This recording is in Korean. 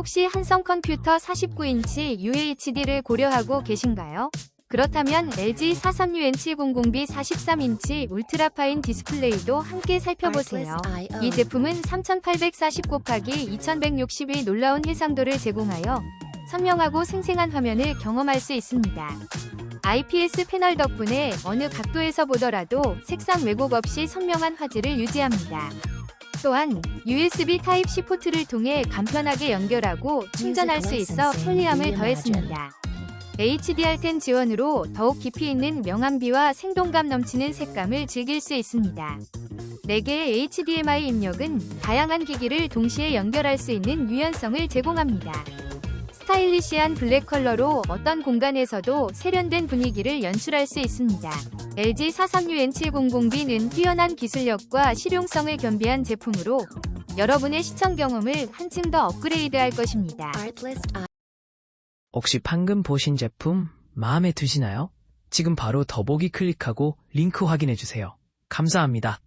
혹시 한성 컴퓨터 49인치 UHD를 고려하고 계신가요? 그렇다면 LG 43UN700B 43인치 울트라파인 디스플레이도 함께 살펴보세요. 이 제품은 3840 곱하기 2160의 놀라운 해상도를 제공하여 선명하고 생생한 화면을 경험할 수 있습니다. IPS 패널 덕분에 어느 각도에서 보더라도 색상 왜곡 없이 선명한 화질을 유지합니다. 또한 USB Type-C 포트를 통해 간편하게 연결하고 충전할 수 있어 편리함을 더했습니다. HDR10 지원으로 더욱 깊이 있는 명암비와 생동감 넘치는 색감을 즐길 수 있습니다. 4개의 HDMI 입력은 다양한 기기를 동시에 연결할 수 있는 유연성을 제공합니다. 스타일리시한 블랙 컬러로 어떤 공간에서도 세련된 분위기를 연출할 수 있습니다. LG 43UN700B는 뛰어난 기술력과 실용성을 겸비한 제품으로 여러분의 시청 경험을 한층 더 업그레이드할 것입니다. 혹시 방금 보신 제품 마음에 드시나요? 지금 바로 더보기 클릭하고 링크 확인해 주세요. 감사합니다.